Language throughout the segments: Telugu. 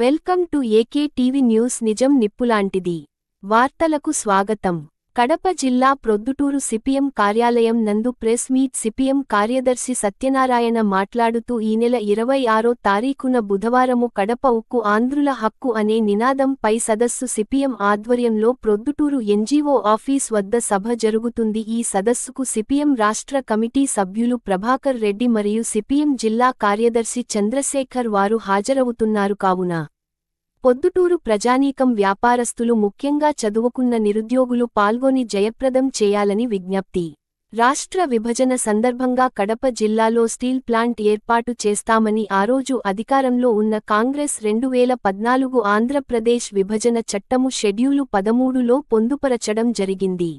Welcome to AK TV news నిజం నిప్పులాంటిది. వార్తలకు స్వాగతం. కడప జిల్లా ప్రొద్దుటూరు సిపిఎం కార్యాలయం నందు ప్రెస్ మీట్ సిపిఎం కార్యదర్శి సత్యనారాయణ మాట్లాడుతూ ఈ నెల ఇరవై ఆరో తారీఖున బుధవారము కడప ఉక్కు ఆంధ్రుల హక్కు అనే నినాదం పై సదస్సు సిపిఎం ఆధ్వర్యంలో ప్రొద్దుటూరు ఎన్జీఓ ఆఫీస్ వద్ద సభ జరుగుతుంది. ఈ సదస్సుకు సిపిఎం రాష్ట్ర కమిటీ సభ్యులు ప్రభాకర్ రెడ్డి మరియు సిపిఎం జిల్లా కార్యదర్శి చంద్రశేఖర్ వారు హాజరవుతున్నారు. కావున పొద్దుటూరు ప్రజానీకం వ్యాపారస్తులు ముఖ్యంగా చదువుకున్న నిరుద్యోగులు పాల్గొని జయప్రదం చేయాలని విజ్ఞప్తి. రాష్ట్ర విభజన సందర్భంగా కడప జిల్లాలో స్టీల్ ప్లాంట్ ఏర్పాటు చేస్తామని ఆ రోజు అధికారంలో ఉన్న కాంగ్రెస్ రెండు వేల పద్నాలుగు ఆంధ్రప్రదేశ్ విభజన చట్టము షెడ్యూలు పదమూడులో పొందుపరచడం జరిగింది.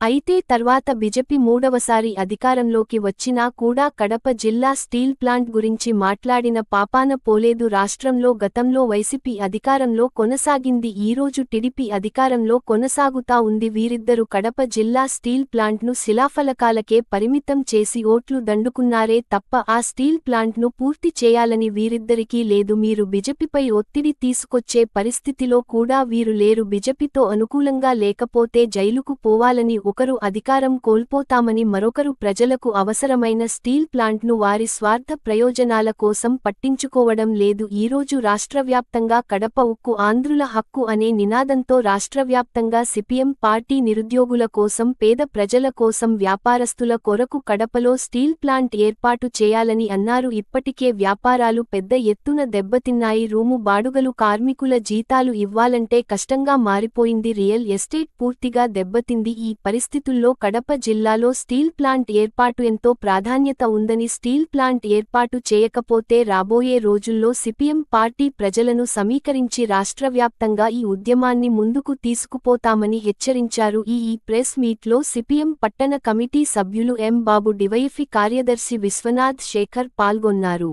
అయితే తర్వాత బిజెపి మూడవసారి అధికారంలోకి వచ్చినా కూడా కడప జిల్లా స్టీల్ ప్లాంట్ గురించి మాట్లాడిన పాపాన పోలేదు. రాష్ట్రంలో గతంలో వైసీపీ అధికారంలో కొనసాగింది. ఈరోజు టిడిపి అధికారంలో కొనసాగుతా ఉంది. వీరిద్దరు కడప జిల్లా స్టీల్ ప్లాంట్ను శిలాఫలకాలకే పరిమితం చేసి ఓట్లు దండుకున్నారే తప్ప ఆ స్టీల్ ప్లాంట్ను పూర్తి చేయాలని వీరిద్దరికీ లేదు. మీరు బిజెపిపై ఒత్తిడి తీసుకొచ్చే పరిస్థితిలో కూడా వీరు లేరు. బిజెపితో అనుకూలంగా లేకపోతే జైలుకు పోవాలని ఒకరు అధికారం కోల్పోతామని మరొకరు ప్రజలకు అవసరమైన స్టీల్ ప్లాంట్ను వారి స్వార్థ ప్రయోజనాల కోసం పట్టించుకోవడం లేదు. ఈరోజు రాష్ట్రవ్యాప్తంగా కడప ఉక్కు ఆంధ్రుల హక్కు అనే నినాదంతో రాష్ట్రవ్యాప్తంగా సిపిఎం పార్టీ నిరుద్యోగుల కోసం పేద ప్రజల కోసం వ్యాపారస్తుల కొరకు కడపలో స్టీల్ ప్లాంట్ ఏర్పాటు చేయాలని అన్నారు. ఇప్పటికే వ్యాపారాలు పెద్ద ఎత్తున దెబ్బతిన్నాయి. రూము బాడుగలు కార్మికుల జీతాలు ఇవ్వాలంటే కష్టంగా మారిపోయింది. రియల్ ఎస్టేట్ పూర్తిగా దెబ్బతింది. ఈ పరిస్థితుల్లో కడప జిల్లాలో స్టీల్ ప్లాంట్ ఏర్పాటు ఎంతో ప్రాధాన్యత ఉందని స్టీల్ ప్లాంట్ ఏర్పాటు చేయకపోతే రాబోయే రోజుల్లో సిపిఎం పార్టీ ప్రజలను సమీకరించి రాష్ట్రవ్యాప్తంగా ఈ ఉద్యమాన్ని ముందుకు తీసుకుపోతామని హెచ్చరించారు. ఈ ఈ ప్రెస్ మీట్లో సిపిఎం పట్టణ కమిటీ సభ్యులు ఎం బాబు డివైఫి కార్యదర్శి విశ్వనాథ్ శేఖర్ పాల్గొన్నారు.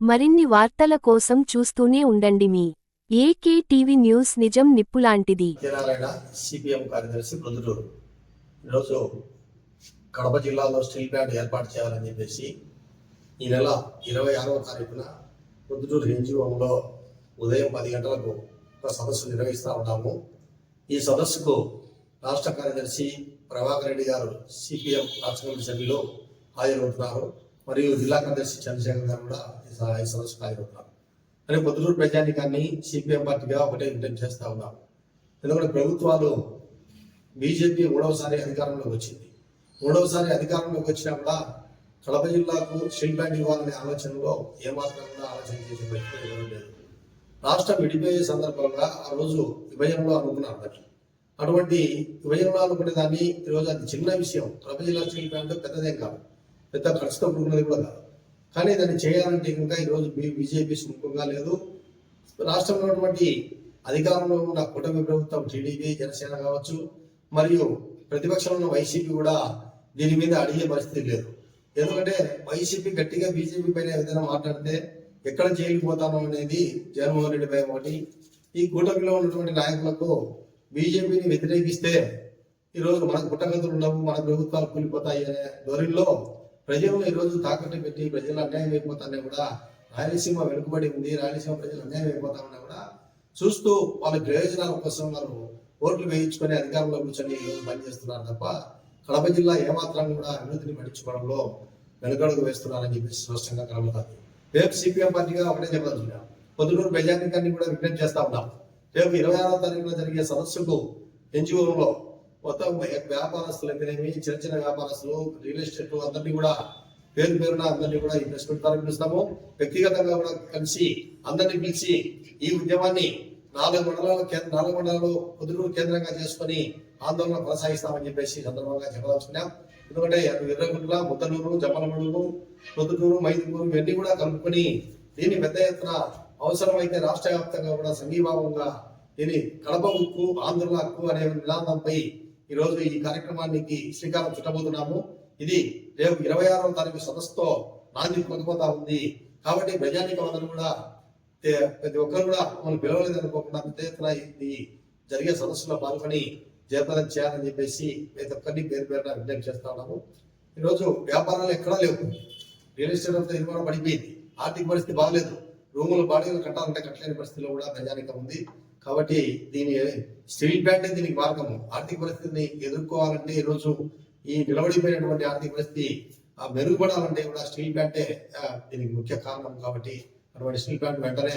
మరిన్ని వార్తల కోసం చూస్తూనే ఉండండి మీ ఏకే టీవీ న్యూస్ నిజం నిప్పులాంటిది. సిపిఎం కార్యదర్శి ఈరోజు కడప జిల్లాలో స్టీల్ ప్లాంట్ ఏర్పాటు చేయాలని చెప్పేసి ఈ నెల ఇరవై ఆరవ తారీఖున పొద్దుటూరు ఎన్జిఓలో ఉదయం పది గంటలకు ఒక సదస్సు నిర్వహిస్తూ ఉన్నాము. ఈ సదస్సుకు రాష్ట్ర కార్యదర్శి ప్రభాకర్ రెడ్డి గారు సిపిఎం రాష్ట్ర కమిటీ సభ్యులు హాజరవుతున్నారు. మరియు జిల్లా కార్యదర్శి చంద్రశేఖర్ గారు కూడా ఈ సదస్సుకు హాజరవుతున్నారు. అని పొద్దుటూరు ప్రజానికాన్ని సిపిఎం పార్టీగా ఒకటే విజ్ఞప్తి చేస్తూ ఉన్నాము ఎందుకంటే ప్రభుత్వాలు బీజేపీ మూడవసారి అధికారంలోకి వచ్చింది. మూడవసారి అధికారంలోకి వచ్చినా కూడా కడప జిల్లాకు స్టీల్ ప్లాంట్ ఇవ్వాలనే ఆలోచనలో ఏమాత్రం కూడా ఆలోచన చేసే పరిస్థితి లేదు రాష్ట్రం విడిపోయే సందర్భంగా ఆ రోజు విభజనలో అనుకున్నారు మరి. అటువంటి విభజనలో అనుకునే దాన్ని ఈరోజు అది చిన్న విషయం. కడప జిల్లా స్టీల్ ప్లాంట్ పెద్దదేం కాదు. పెద్ద ఖర్చుతో కూడుకున్నది కూడా కాదు. కానీ దాన్ని చేయాలంటే ఇంకా ఈరోజు బీజేపీ సుముఖంగా లేదు. రాష్ట్రంలో ఉన్నటువంటి అధికారంలో ఉన్న కూటమి ప్రభుత్వం టీడీపీ జనసేన కావచ్చు మరియు ప్రతిపక్షంలో ఉన్న వైసీపీ కూడా దీని మీద అడిగే పరిస్థితి లేదు. ఎందుకంటే వైసీపీ గట్టిగా బీజేపీ పైన ఏదైనా మాట్లాడితే ఎక్కడ జైలుకి పోతామో అనేది జగన్మోహన్ రెడ్డి భయం ఒకటి. ఈ కూటమిలో ఉన్నటువంటి నాయకులకు బీజేపీని వ్యతిరేకిస్తే ఈరోజు మనకు పుట్టగతులు ఉండవు మన ప్రభుత్వాలు కూలిపోతాయి అనే ధోరణిలో ప్రజలను ఈరోజు తాకట్టు పెట్టి ప్రజలు అన్యాయం అయిపోతానే కూడా రాయలసీమ వెనుకబడి ఉంది రాయలసీమ ప్రజలు అన్యాయం అయిపోతామని కూడా చూస్తూ వాళ్ళ ప్రయోజనాల కోసం వారు ఓట్లు వేయించుకొని అధికారంలో కూర్చొని ఈరోజు పనిచేస్తున్నారు తప్ప కడప జిల్లా ఏమాత్రం కూడా అభివృద్ధిని పట్టించుకోవడంలో వెనుకడుగు వేస్తున్నారని చెప్పి స్పష్టంగా కనబడుతుంది. రేపు సిపిఎం పార్టీగా ఒకటే చెప్పదలుచున్నాం పొద్దుటూరు ప్రజానికాన్ని కూడా విజ్ఞప్తి చేస్తా ఉన్నాం. రేపు ఇరవై ఆరో తారీఖున జరిగే సదస్సుకు ఎన్జిఓలో మొత్తం వ్యాపారస్తులు అయితేనేమి చిన్న చిన్న వ్యాపారస్తులు రియల్ ఎస్టేట్ అందరినీ కూడా పేరు పేరున అందరినీ కూడా ఈ ద్వారా పిలుస్తాము. వ్యక్తిగతంగా కూడా కలిసి అందరినీ పిలిచి ఈ ఉద్యమాన్ని నాలుగు మండలాల కేంద్ర నాలుగు మండలాలు పొద్దుటూరు కేంద్రంగా చేసుకొని ఆందోళన కొనసాగిస్తామని చెప్పేసి సందర్భంగా చెప్పదలుచుకున్నాం. ఎందుకంటే అటు ఎర్రగుంట్ల ముద్దలూరు జమ్మలమడుగు పొద్దుటూరు మైదుకూరు ఇవన్నీ కూడా కలుపుకొని దీన్ని పెద్ద ఎత్తున అవసరమైతే రాష్ట్ర వ్యాప్తంగా కూడా సంఘీభావంగా దీని కడప ఉక్కు ఆంధ్రుల హక్కు అనే నినాదంపై ఈరోజు ఈ కార్యక్రమానికి శ్రీకారం చుట్టబోతున్నాము. ఇది రేపు ఇరవై ఆరవ తారీఖు సదస్సుతో నాంది పలిపోతా ఉంది. కాబట్టి ప్రజానీకం అందరూ కూడా ప్రతి ఒక్కరు కూడా మమ్మల్ని పిలవలేదు అనుకోకుండా పెద్ద ఎత్తున ఇది జరిగే సదస్సులో పాల్గొని జయప్రదం చేయాలని చెప్పేసి ప్రతి ఒక్కరిని పేరు పేరున విజ్ఞప్తి చేస్తా ఉన్నాము. ఈరోజు వ్యాపారాలు ఎక్కడా లేవు. రియల్ ఎస్టేట్ అంతా నిర్మాణం పడిపోయింది. ఆర్థిక పరిస్థితి బాగలేదు. రూములు బాడీలు కట్టాలంటే కట్టలేని పరిస్థితిలో కూడా ప్రజానిక ఉంది. కాబట్టి దీని స్టీల్ ప్లాంటే దీనికి మార్గము ఆర్థిక పరిస్థితిని ఎదుర్కోవాలంటే ఈరోజు ఈ నిలబడిపోయినటువంటి ఆర్థిక పరిస్థితి ఆ మెరుగుపడాలంటే కూడా స్టీల్ ప్లాంటే దీనికి ముఖ్య కారణం కాబట్టి అటువంటి ప్లాంట్ వెంటనే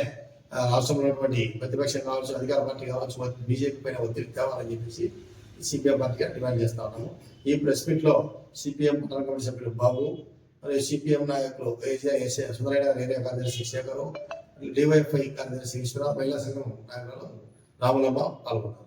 రాష్ట్రంలో ఉన్నటువంటి ప్రతిపక్షం కావచ్చు అధికార పార్టీ కావచ్చు బీజేపీ పైన ఒత్తిడి తేవాలని చెప్పేసి సిపిఎం పార్టీగా డిమాండ్ చేస్తా ఉన్నాము. ఈ ప్రెస్ మీట్లో సిపిఎం పట్టణ కమిటీ సభ్యులు బాబు మరియు సిపిఎం నాయకులు ఏజే ఎస్ఏ సుందరయ్య ఏరియా కార్యదర్శి శేఖరు డివైఎఫ్ఐ కార్యదర్శి ఈశ్వర మహిళా సంఘం నాయకులు రాములమ్మ పాల్గొన్నారు.